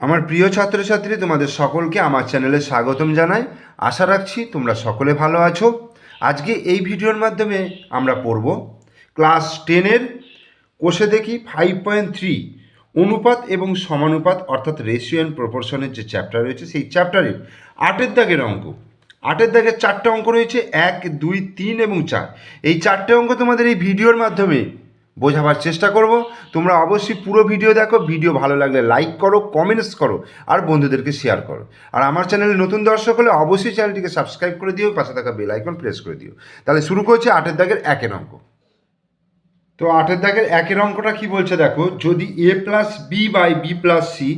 আমার প্রিয় ছাত্রছাত্রী, তোমাদের সকলকে আমার চ্যানেলে স্বাগতম জানাই। আশা রাখছি তোমরা সকলে ভালো আছো। আজকে এই ভিডিওর মাধ্যমে আমরা পড়ব ক্লাস টেনের কোষে দেখি ফাইভ পয়েন্ট থ্রি অনুপাত এবং সমানুপাত অর্থাৎ রেশিও অ্যান্ড প্রপোর্শনের যে চ্যাপ্টার রয়েছে, সেই চ্যাপ্টারের আটের দাগের অঙ্ক। আটের দাগের চারটে অঙ্ক রয়েছে, এক, দুই, তিন এবং চার। এই চারটে অঙ্ক তোমাদের এই ভিডিওর মাধ্যমে বোঝাবার চেষ্টা করব। তোমরা অবশ্যই পুরো ভিডিও দেখো, ভিডিও ভালো লাগলে লাইক করো কমেন্টস করো, আর বন্ধুদেরকে শেয়ার করো। আর আমার চ্যানেলে নতুন দর্শক হলে অবশ্যই চ্যানেলটিকে সাবস্ক্রাইব করে দিও, পাশে থাকা বেল আইকন প্রেস করে দিও। তাহলে শুরু করছি আটের দাগের একের অঙ্ক। তো আটের দাগের একের অঙ্কটা কি বলছে দেখো, যদি A plus B by B plus C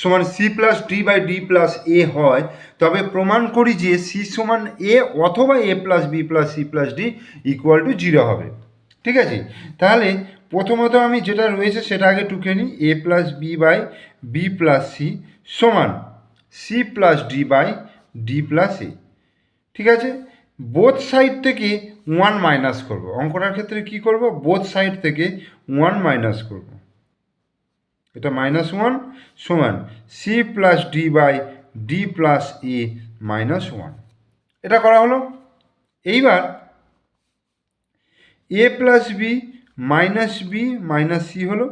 সমান C plus D by D plus A হয়, তবে প্রমাণ করি যে সি সমান এ অথবা A plus B plus C plus D equal to zero হবে। ঠিক আছে? তাহলে প্রথমত আমি যেটা রয়েছে সেটা আগে টুকে নিই। A plus B by B plus C সমান C plus D by D plus A ঠিক আছে? বোথ সাইড থেকে ওয়ান মাইনাস করব। অঙ্কটার ক্ষেত্রে কি করব? বোথ সাইড থেকে ওয়ান মাইনাস করব। এটা মাইনাস ওয়ান সমান C plus D by D plus A minus one এটা করা হলো। এইবার A plus B minus B minus C হলো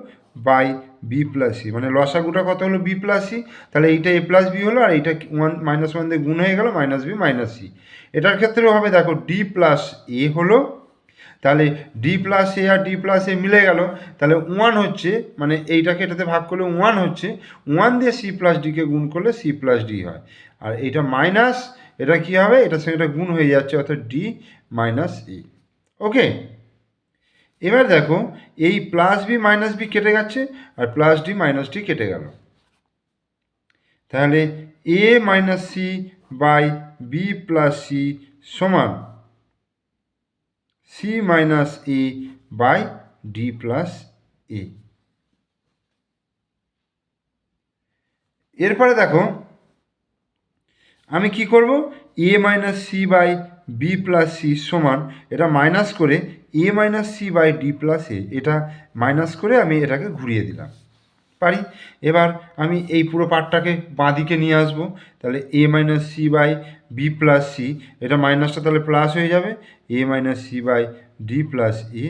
বাই বি প্লাস সি মানে লসাগুটা কত হলো? বি প্লাস সি তাহলে এইটা এ প্লাস বি হলো আর এইটা ওয়ান মাইনাস ওয়ান দিয়ে গুণ হয়ে গেল মাইনাস বি মাইনাস সি এটার ক্ষেত্রেও হবে, দেখো ডি প্লাস এ হলো, তাহলে ডি প্লাস এ আর ডি প্লাস এ মিলে গেল, তাহলে ওয়ান হচ্ছে মানে এইটাকে এটাতে ভাগ করলে ওয়ান হচ্ছে ওয়ান দিয়ে সি প্লাস ডিকে গুণ করলে সি প্লাস ডি হয়। আর এইটা মাইনাস এটা কি হবে? এটার সঙ্গে এটা গুণ হয়ে যাচ্ছে, অর্থাৎ ডি মাইনাস এ ওকে এবার দেখো, এই প্লাস বি মাইনাস বি কেটে গেছে আর প্লাস ডি মাইনাস ডি কেটে গেল। তাহলে A minus C by B plus C সমান C minus A by D plus A এরপরে দেখো, আমি কি করব? A minus C by B plus C সমান, এটা মাইনাস করে A minus C by D plus A এটা মাইনাস করে আমি এটাকে ঘুরিয়ে দিলাম। পারি? এবার আমি এই পুরো পার্টটাকে বাঁদিকে নিয়ে আসব। তাহলে A minus C by B plus C এটা মাইনাসটা তাহলে প্লাস হয়ে যাবে। A minus C by D plus A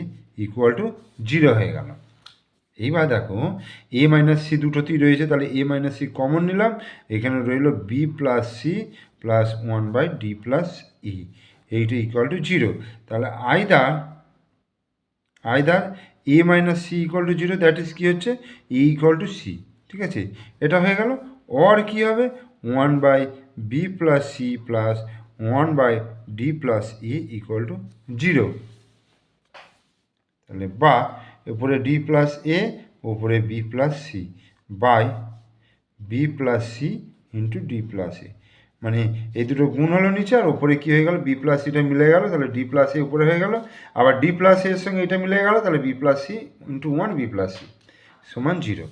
equal to zero হয়ে গেল। এইবার দেখো এ মাইনাস সি দুটোতেই রয়েছে, তাহলে এ মাইনাস সি কমন নিলাম। এখানে রইল B plus C plus one by D plus E এইটা ইকুয়াল টু জিরো তাহলে either either A minus C equal to zero that is কী হচ্ছে? এ ইকুয়াল টু সি ঠিক আছে? এটা হয়ে গেল অর কী হবে? One by B plus C plus one by D plus A equal to zero তাহলে বা, উপরে ডি প্লাস এ উপরে B plus C by B plus C into D plus A মানে এই দুটো গুণ হলো নিচে আর উপরে কী হয়ে গেল? বি প্লাস সিটা মিলে গেল, তাহলে ডি প্লাস এ উপরে হয়ে গেল। আবার ডি প্লাস এর সঙ্গে এটা মিলে গেল, তাহলে B plus C into one B plus C সমান জিরো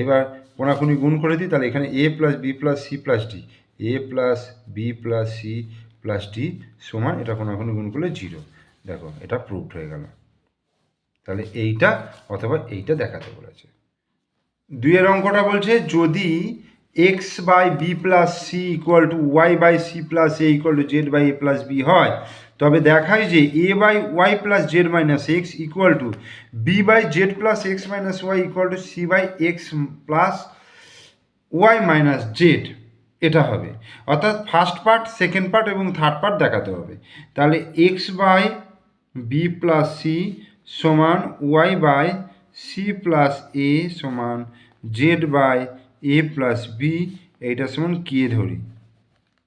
এবার কোনাকুনি গুণ করে দিই, তাহলে এখানে A plus B plus C plus D A plus B plus C plus D সমান এটা কোনাকুনি গুণ করলে জিরো দেখো, এটা প্রুভড হয়ে গেল। তাহলে এইটা অথবা এইটা দেখাতে বলেছে। দুইয়ের অঙ্কটা বলছে, যদি X by B plus C equal to Y by C plus A equal to Z by A plus B হয়, তবে দেখায় যে A by Y plus Z minus X equal to B by Z plus X minus Y equal to C by X plus Y minus Z এটা হবে। অর্থাৎ first part second part এবং third part দেখাতে হবে। তাহলে X by B plus C সমান Y by C plus A সমান Z by A plus B এইটা সমান কে ধরি।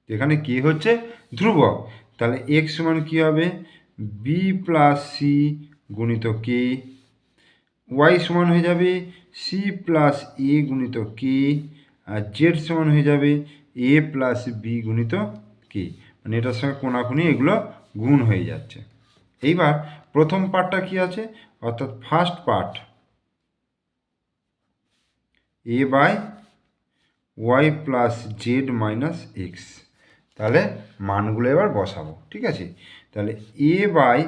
এখানে কে হচ্ছে ধ্রুবক। তাহলে এক্স সমান কী হবে? বি প্লাস সি গুণিত কে ওয়াই সমান হয়ে যাবে সি প্লাস এ গুণিত কে আর জেড সমান হয়ে যাবে এ প্লাস বি গুণিত কে মানে এটার সঙ্গে কোনাকুনি এগুলো গুণ হয়ে যাচ্ছে। এইবার প্রথম পার্টটা কি আছে? অর্থাৎ first part A by Y plus Z minus X তাহলে মানগুলো এবার বসাবো, ঠিক আছে? তাহলে এ বাই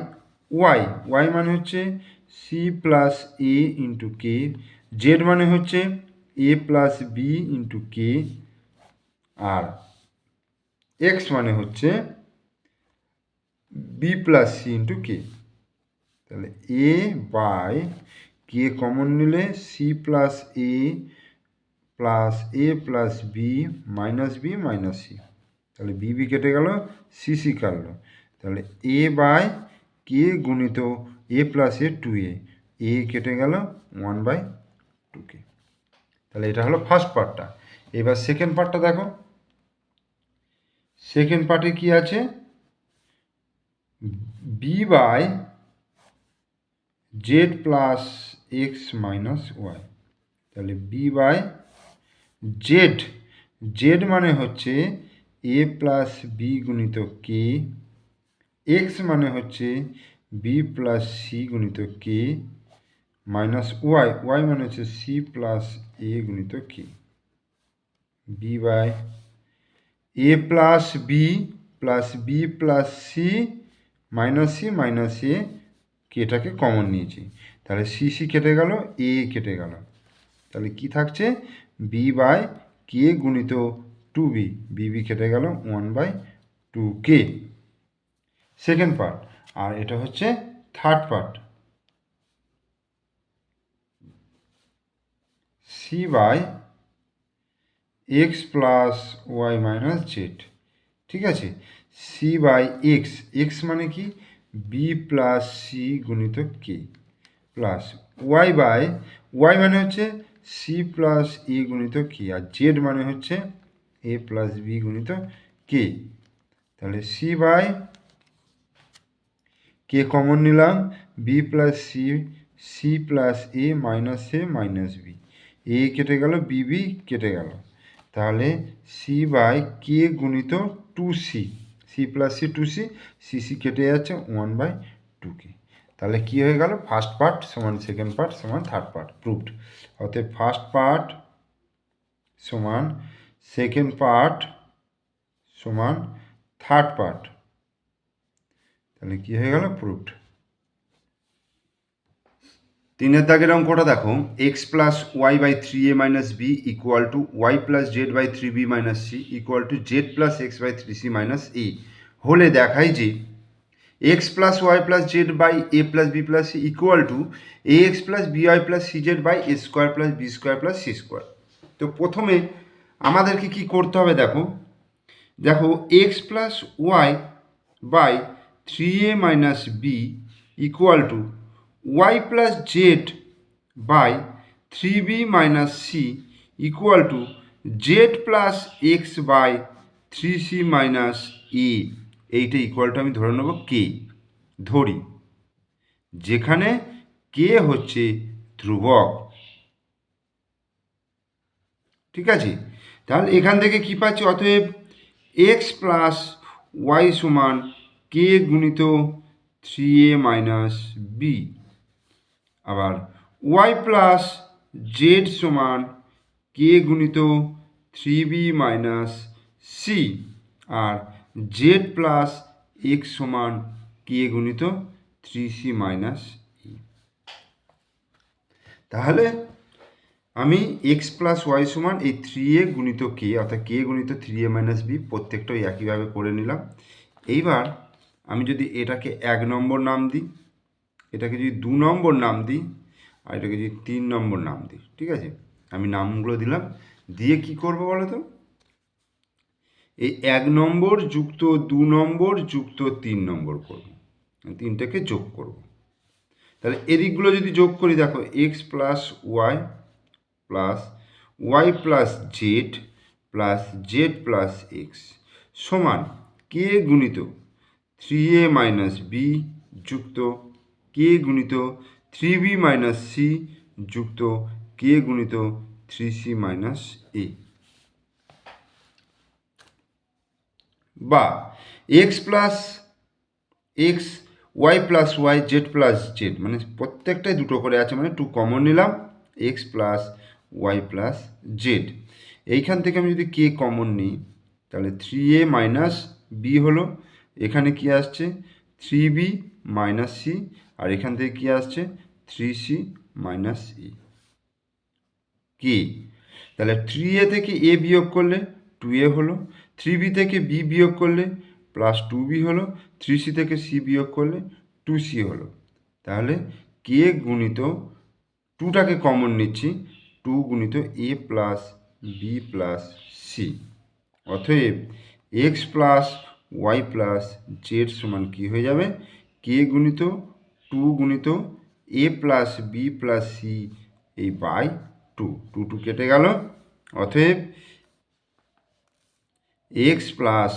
ওয়াই ওয়াই মানে হচ্ছে C plus A into K Z মানে হচ্ছে A plus B into K R X মানে হচ্ছে B plus C into K তাহলে এ বাই কে কমন নিলে C plus A plus A plus B minus B minus C তাহলে B B কেটে গেল C C কাটলো। তাহলে A by K গুণিত এ প্লাস এ টু এ এ কেটে গেল ওয়ান বাই টু কে তাহলে এটা হলো ফার্স্ট পার্টটা এবার সেকেন্ড পার্টটা দেখো। সেকেন্ড পার্টে কি আছে? B by Z plus X minus Y তাহলে বি বাই জেড জেড মানে হচ্ছে এ প্লাস বি গুণিত কে এক্স মানে হচ্ছে বি প্লাস সি গুণিত কে মাইনাস ওয়াই ওয়াই মানে হচ্ছে সি প্লাস এ গুণিত K B by A plus B plus B plus C minus C minus A কেটাকে common নিয়েছি। তাহলে সি সি কেটে গেল এ কেটে গেল। তাহলে কি থাকছে? বি বাই কে গুণিত টু বি বি বি কেটে গেল one by two K second part আর এটা হচ্ছে third part C by X plus Y minus Z ঠিক আছে? সি বাই এক্স এক্স মানে কি? বি প্লাস সি গুণিত K plus Y by Y মানে হচ্ছে সি প্লাস এ গুণিত কে আর জেড মানে হচ্ছে এ প্লাস বি গুণিত কে তাহলে সি বাই কে কমন নিলাম B plus C C plus A minus A minus B A কেটে গেল বি বি কেটে গেল। তাহলে সি বাই কে গুণিত two C C plus C two C C C কেটে যাচ্ছে ওয়ান বাই টু কে তাহলে কী হয়ে গেল? ফার্স্ট পার্ট সমান সেকেন্ড পার্ট সমান থার্ড পার্ট প্রুভড অতএব ফার্স্ট পার্ট সমান সেকেন্ড পার্ট সমান থার্ড পার্ট তাহলে কী হয়ে গেল? প্রুভড তিনের দাগের অঙ্কটা দেখো। X plus Y by three A minus B equal to Y plus Z by three B minus C equal to Z plus X by three C minus A হলে দেখায় যে X plus Y plus Z by A plus B plus C equal to A X plus B Y plus C Z by A square plus B square plus C square তো প্রথমে আমাদেরকে কি করতে হবে দেখো দেখো X plus Y by three A minus B equal to Y plus Z by three B minus C equal to Z plus X by three C minus A এইটা ইকুয়ালটা আমি ধরে নেব কে ধরি। যেখানে কে হচ্ছে ধ্রুবক। ঠিক আছে? তাহলে এখান থেকে কি পাচ্ছি? অতএব এক্স প্লাস ওয়াই সমান কে গুণিত থ্রি এ মাইনাস বি আবার ওয়াই প্লাস জেড সমান কে গুণিত থ্রি বি মাইনাস সি আর জেড প্লাস এক্স সমান কে গুণিত থ্রি সি মাইনাস ই তাহলে আমি এক্স প্লাস ওয়াই সমান এই থ্রি এ গুণিত কে অর্থাৎ কে গুণিত থ্রি এ মাইনাস বি প্রত্যেকটাই একইভাবে করে নিলাম। এইবার আমি যদি এটাকে এক নম্বর নাম দিই, এটাকে যদি দু নম্বর নাম দিই, আর এটাকে যদি তিন নম্বর নাম দিই, ঠিক আছে? আমি নামগুলো দিলাম। দিয়ে কি করব বলো তো? এই এক নম্বর যুক্ত দু নম্বর যুক্ত তিন নম্বর করব। তিনটাকে যোগ করব। তাহলে এদিকগুলো যদি যোগ করি, দেখো X plus Y plus Y plus Z plus Z plus X সমান কে গুণিত থ্রি এ মাইনাস বি যুক্ত কে গুণিত থ্রি বি মাইনাস সি যুক্ত কে গুণিত থ্রি সি মাইনাস এ বা X plus X Y plus Y Z plus Z মানে প্রত্যেকটাই দুটো করে আছে মানে টু কমন নিলাম X plus Y plus Z এইখান থেকে আমি যদি কে কমন নিই, তাহলে থ্রি এ মাইনাস বি হলো, এখানে কি আসছে? থ্রি বি মাইনাস সি আর এখান থেকে কি আসছে? থ্রি সি মাইনাস ই কি? তাহলে থ্রি এ থেকে এ বিয়োগ করলে টু এ হলো থ্রি বি থেকে বি বিয়োগ করলে প্লাস টু বি হলো থ্রি সি থেকে সি বিয়োগ করলে টু সি হলো। তাহলে কে গুণিত টুটাকে কমন নিচ্ছি টু গুণিত A plus B plus C অতএব X plus Y plus Z সমান কী হয়ে যাবে? কে গুণিত টু গুণিত A plus B plus C এই বাই টু টু টু কেটে গেল। অতএব X plus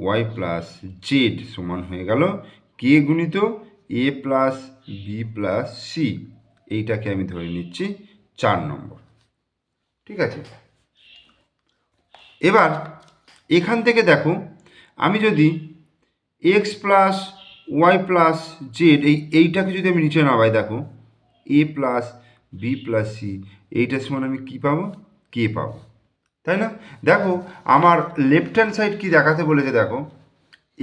Y plus Z সমান হয়ে গেল কে গুণিত A plus B plus C এইটাকে আমি ধরে নিচ্ছি চার নম্বর। ঠিক আছে? এবার এখান থেকে দেখো, আমি যদি X plus Y plus Z এই এইটাকে যদি আমি নিচে নামাই, দেখো A plus B plus C এইটার সমান আমি কী পাবো? কে পাবো। তাই না? দেখো, আমার লেফট হ্যান্ড সাইড কি দেখাতে বলেছে দেখো?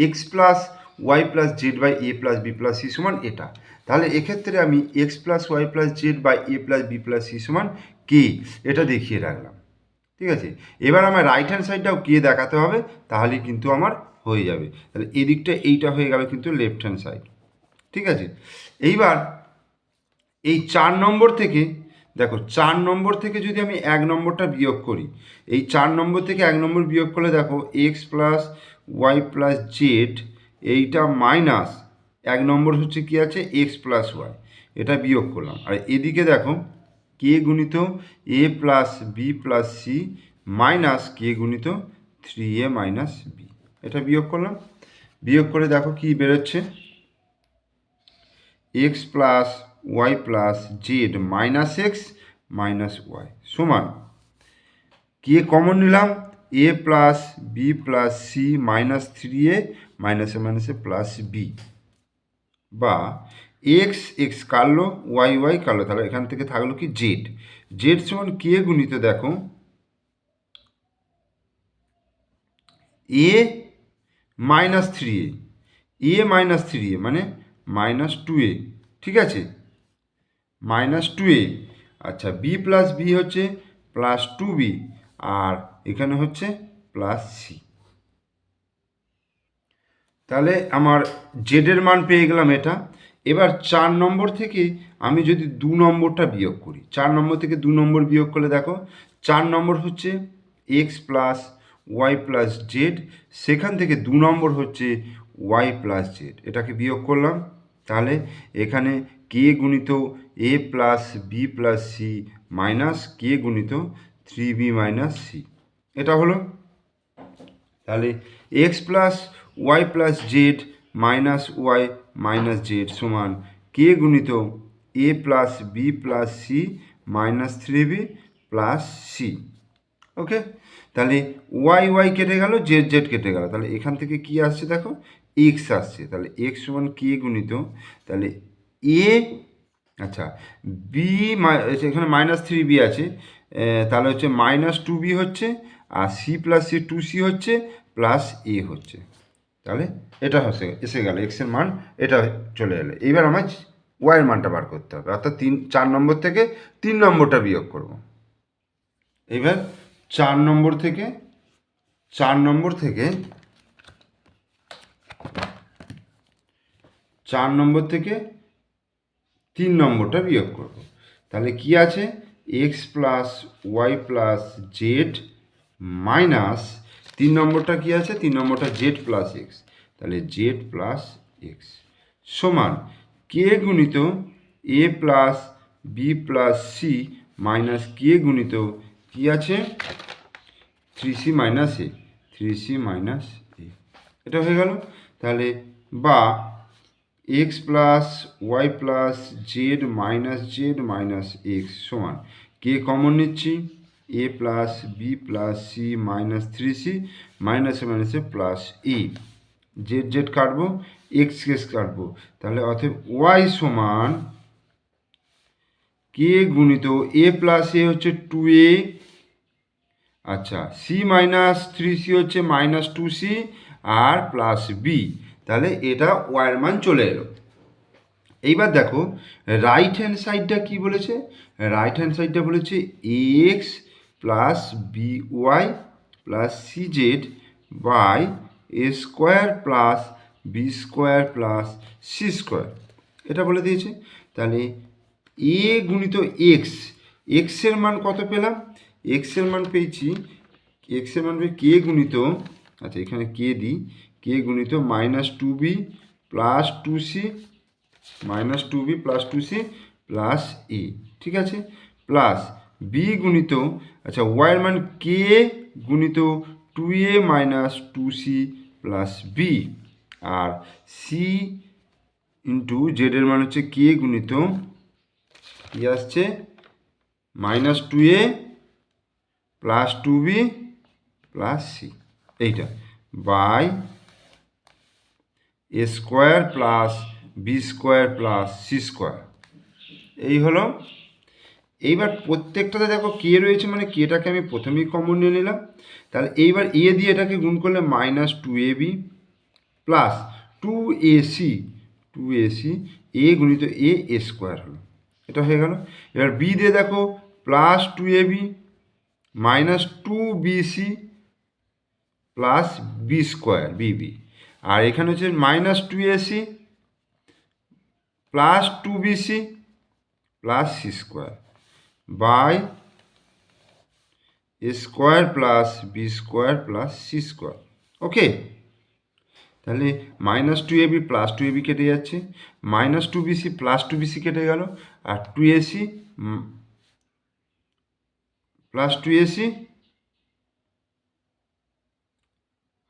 X plus Y plus Z by A plus B plus C সমান এটা। তাহলে এক্ষেত্রে আমি X plus Y plus Z by A plus B plus C সমান কে এটা দেখিয়ে রাখলাম। ঠিক আছে? এবার আমার রাইট হ্যান্ড সাইডটাও কে দেখাতে হবে, তাহলেই কিন্তু আমার হয়ে যাবে। তাহলে এদিকটা এইটা হয়ে গেল কিন্তু লেফট হ্যান্ড সাইড ঠিক আছে? এইবার এই চার নম্বর থেকে দেখো, চার নম্বর থেকে যদি আমি এক নম্বরটা বিয়োগ করি, এই চার নম্বর থেকে এক নম্বর বিয়োগ করলে দেখো, X plus Y plus Z, এইটা মাইনাস, এক নম্বর হচ্ছে কি আছে? এক্স প্লাস ওয়াই, এটা বিয়োগ করলাম। আর এদিকে দেখো, কে গুণিত A plus B plus C minus K গুণিত থ্রি এ মাইনাস বি, এটা বিয়োগ করলাম। বিয়োগ করে দেখো কি বেরোচ্ছে? X plus Y plus Z minus X minus Y সমান। কে কমন নিলাম? A plus B plus C minus three A মাইনাসে মাইনাসে প্লাস বি বা এক্স এক্স কাটলো ওয়াই ওয়াই কাটলো। তাহলে এখান থেকে থাকল কি জেড জেড সমান কে গুণিত দেখো? A minus three A A minus three A মানে মাইনাস টু এ ঠিক আছে? মাইনাস টু এ আচ্ছা বি প্লাস বি হচ্ছে প্লাস টু বি আর এখানে হচ্ছে প্লাস সি তাহলে আমার জেডের মান পেয়ে গেলাম এটা। এবার চার নম্বর থেকে আমি যদি দু নম্বরটা বিয়োগ করি, চার নম্বর থেকে দু নম্বর বিয়োগ করলে দেখো, চার নম্বর হচ্ছে X plus Y plus Z সেখান থেকে দু নম্বর হচ্ছে ওয়াই প্লাস জেড এটাকে বিয়োগ করলাম, তাহলে এখানে কে গুণিত A plus B plus C minus K গুণিত থ্রি বি মাইনাস সি এটা হলো? তাহলে X plus Y plus Z minus Y minus Z সমান কে গুণিত A plus B plus C minus three B plus C okay তাহলে Y Y কেটে গেল Z Z কেটে গেল। তাহলে এখান থেকে কি আসছে দেখো? এক্স আসছে। তাহলে এক্স সমান কে গুণিত, তাহলে এ আচ্ছা বি এখানে মাইনাস থ্রি বি আছে তাহলে হচ্ছে মাইনাস টু বি হচ্ছে, আর C plus C two C হচ্ছে প্লাস এ হচ্ছে। তাহলে এটা হচ্ছে, এসে গেল এক্সের মান, এটা চলে এলো। এইবার আমার ওয়াইয়ের মানটা বার করতে হবে, অর্থাৎ তিন, চার নম্বর থেকে তিন নম্বরটা বিয়োগ করব। এবার চার নম্বর থেকে, চার নম্বর থেকে, চার নম্বর থেকে তিন নম্বরটা বিয়োগ করব। তাহলে কি আছে? X plus Y plus Z minus তিন নম্বরটা কি আছে? তিন নম্বরটা জেড প্লাস এক্স তাহলে জেড প্লাস এক্স সমান কে গুণিত A plus B plus C minus K গুণিত কি আছে? Three C minus A three C minus A এটা হয়ে গেল। তাহলে বা X plus Y plus Z minus Z minus X সমান কে কমন নিচ্ছি? A plus B plus C minus three C মাইনাসে মাইনাসে প্লাস এ জেড জেড কাটবো এক্স এক্স কাটবো। তাহলে অতএব ওয়াই সমান কে গুণিত এ প্লাস এ হচ্ছে টু এ আচ্ছা সি মাইনাস থ্রি সি হচ্ছে মাইনাস টু সি আর প্লাস বি তাহলে এটা ওয়ার মান চলে এলো। এইবার দেখো রাইট হ্যান্ড সাইডটা কি বলেছে? রাইট হ্যান্ড সাইডটা বলেছে X plus B Y plus C Z by A square plus B square plus C square এটা বলে দিয়েছে। তাহলে এ গুণিত এক্স এক্সের মান কত পেলাম? এক্সের মান পেয়েছি এক্সের মান পেয়ে কে গুণিত আচ্ছা এখানে কে দিই কে গুণিত minus two B plus two C minus two B plus two C plus A ঠিক আছে? প্লাস বি গুণিত আচ্ছা ওয়াইয়ের মান কে গুণিত two A minus two C plus B R C into জেডের মান হচ্ছে কে গুণিত, কি আসছে? Minus two A plus two B plus C এইটা। By A square plus B square plus C square. এই হলো, এইবার প্রত্যেকটাতে দেখো কে রয়েছে মানে কেটাকে আমি প্রথমেই কমন নিয়ে নিলাম। তাহলে এইবার এ দিয়ে এটাকে গুণ করলে minus two A B plus two A C two A C A গুণিত এ এ স্কোয়ার হলো। এটা হয়ে গেল। এবার বি দিয়ে দেখো plus two A B minus two B C plus B square B B আর এখানে হচ্ছে minus two A C plus two B C plus C square by square plus B square plus C square okay তাহলে minus two A B plus two A B কেটে যাচ্ছে। Minus two B C plus two B C কেটে গেল। আর two A C plus two A C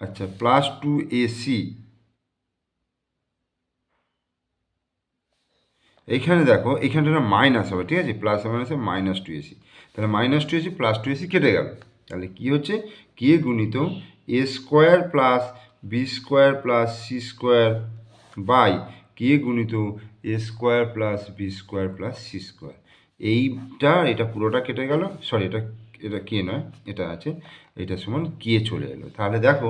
আচ্ছা plus two AC এইখানে দেখো এখানটা minus হবে, ঠিক আছে? প্লাস মাইনাসে মাইনাস টু এসি তাহলে minus two A C plus two A C কেটে গেল। তাহলে কি হচ্ছে? কে গুণিত A square plus B square plus C square by K গুণিত A square plus B square plus C square এইটা, এটা পুরোটা কেটে গেল। সরি এটা এটা কে নয়, এটা আছে। এটা সমান কে চলে এলো। তাহলে দেখো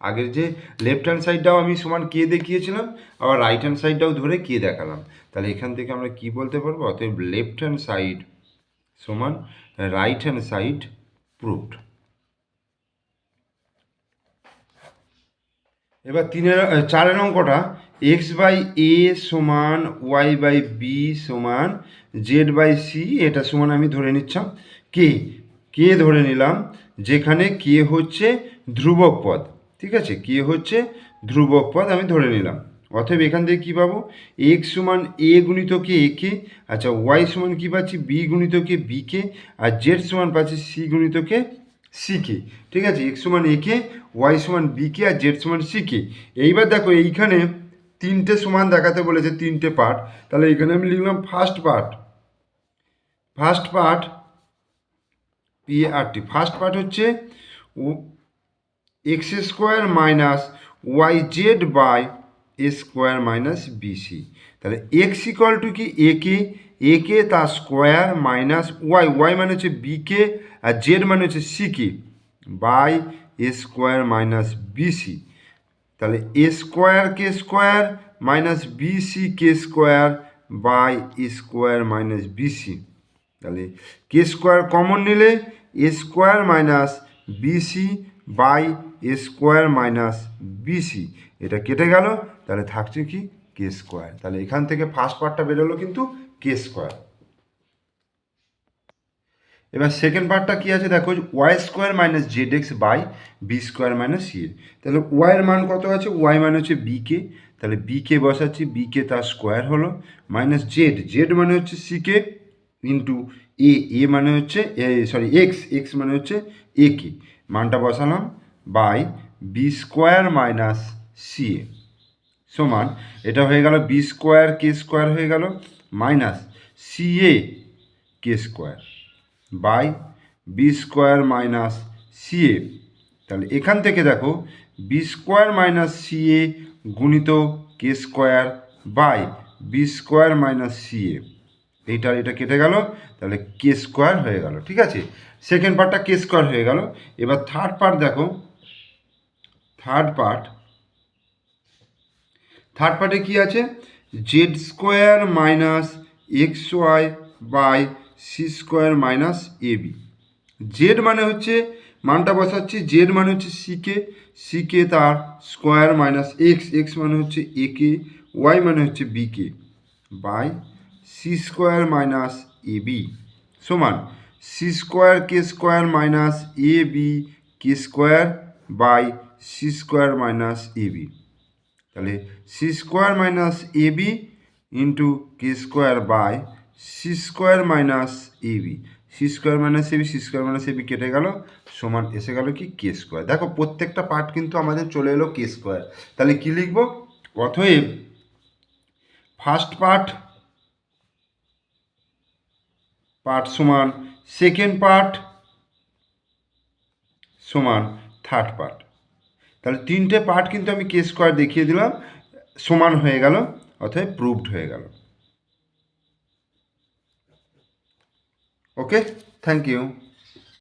আগের যে লেফট হ্যান্ড সাইডটাও আমি সমান কে দেখিয়েছিলাম, আবার রাইট হ্যান্ড সাইডটাও ধরে কে দেখালাম। তাহলে এখান থেকে আমরা কি বলতে পারব? অতএব লেফট হ্যান্ড সাইড সমান রাইট হ্যান্ড সাইড প্রুভড এবার তিনের চারের অঙ্কটা এক্স বাই এ সমান ওয়াই বাই বি সমান জেড বাই সি এটা সমান আমি ধরে নিচ্ছাম। কে কে ধরে নিলাম, যেখানে কে হচ্ছে ধ্রুবক পদ। ঠিক আছে? কে হচ্ছে ধ্রুবক পদ আমি ধরে নিলাম। অতএব এখান থেকে কী পাবো? এক্স সমান এ গুণিতকে এ কে আচ্ছা ওয়াই সমান কী পাচ্ছি? বি গুণিতকে বি কে আর জেড সমান পাচ্ছি সি গুণিতকে সি কে ঠিক আছে? এক্স সমান এ কে ওয়াই সমান বি কে আর জেড সমান সি কে এইবার দেখো, এইখানে তিনটে সমান দেখাতে বলেছে তিনটে পার্ট তাহলে এখানে আমি লিখলাম first part first part P R T first part হচ্ছে X square minus Y Z by A square minus B C তাহলে এক্স ইকুয়াল টু কি? A K? এ কে তার স্কোয়ার মাইনাস ওয়াই ওয়াই মানে হচ্ছে বি কে আর Z মানে হচ্ছে C K by A square minus B C তাহলে A square K square minus B C K square by A square minus B C তাহলে K square common নিলে A square minus B C by A square minus B C. এটা কেটে গেল, তাহলে থাকছে কি কে square? তাহলে এখান থেকে ফার্স্ট পার্টটা বেরোলো কিন্তু কে স্কোয়ার। এবার সেকেন্ড পার্টটা কি আছে? দেখো Y square minus Z X by B square minus C তাহলে ওয়াইয়ের মান কত আছে? ওয়াই মানে হচ্ছে বি কে তাহলে বি কে বসাচ্ছি বি কে তার স্কোয়ার হলো মাইনাস জেড জেড মানে হচ্ছে সি কে ইন্টু এ এ মানে হচ্ছে সরি এক্স এক্স মানে হচ্ছে এ কে মানটা বসালাম। By B square minus C A. সমান, এটা হয়ে গেল বি স্কোয়ার কে স্কোয়ার হয়ে গেল? Minus C A K square. By B square minus C A. তাহলে এখান থেকে দেখো, B square minus C A গুণিত K square by B square minus C A. এইটার এটা কেটে গেল, তাহলে কে স্কোয়ার হয়ে গেল, ঠিক আছে? সেকেন্ড পার্টটা কে স্কোয়ার হয়ে গেল। এবার থার্ড পার্ট দেখো থার্ড পার্ট থার্ড পার্টে কী আছে? Z square minus X Y by C square minus A B Z মানে হচ্ছে, মানটা বসাচ্ছি জেড মানে হচ্ছে সিকে সিকে তার স্কোয়ার মাইনাস এক্স এক্স মানে হচ্ছে একে ওয়াই মানে হচ্ছে B K by C square minus A B সমান C square K square minus A B K square by C square minus A B তাহলে C square minus A B into K square by C square minus A B C square minus A B C square minus A B কেটে গেল, সমান এসে গেল কি? কে square দেখো, প্রত্যেকটা part কিন্তু আমাদের চলে এলো কে স্কোয়ার তাহলে কি লিখব? অতএব ফার্স্ট পার্ট পার্ট সমান সেকেন্ড পার্ট সমান থার্ড পার্ট তাহলে তিনটে পার্ট কিন্তু আমি কে স্কোয়ার দেখিয়ে দিলাম, সমান হয়ে গেল, অতএব প্রুভড হয়ে গেল। Okay thank you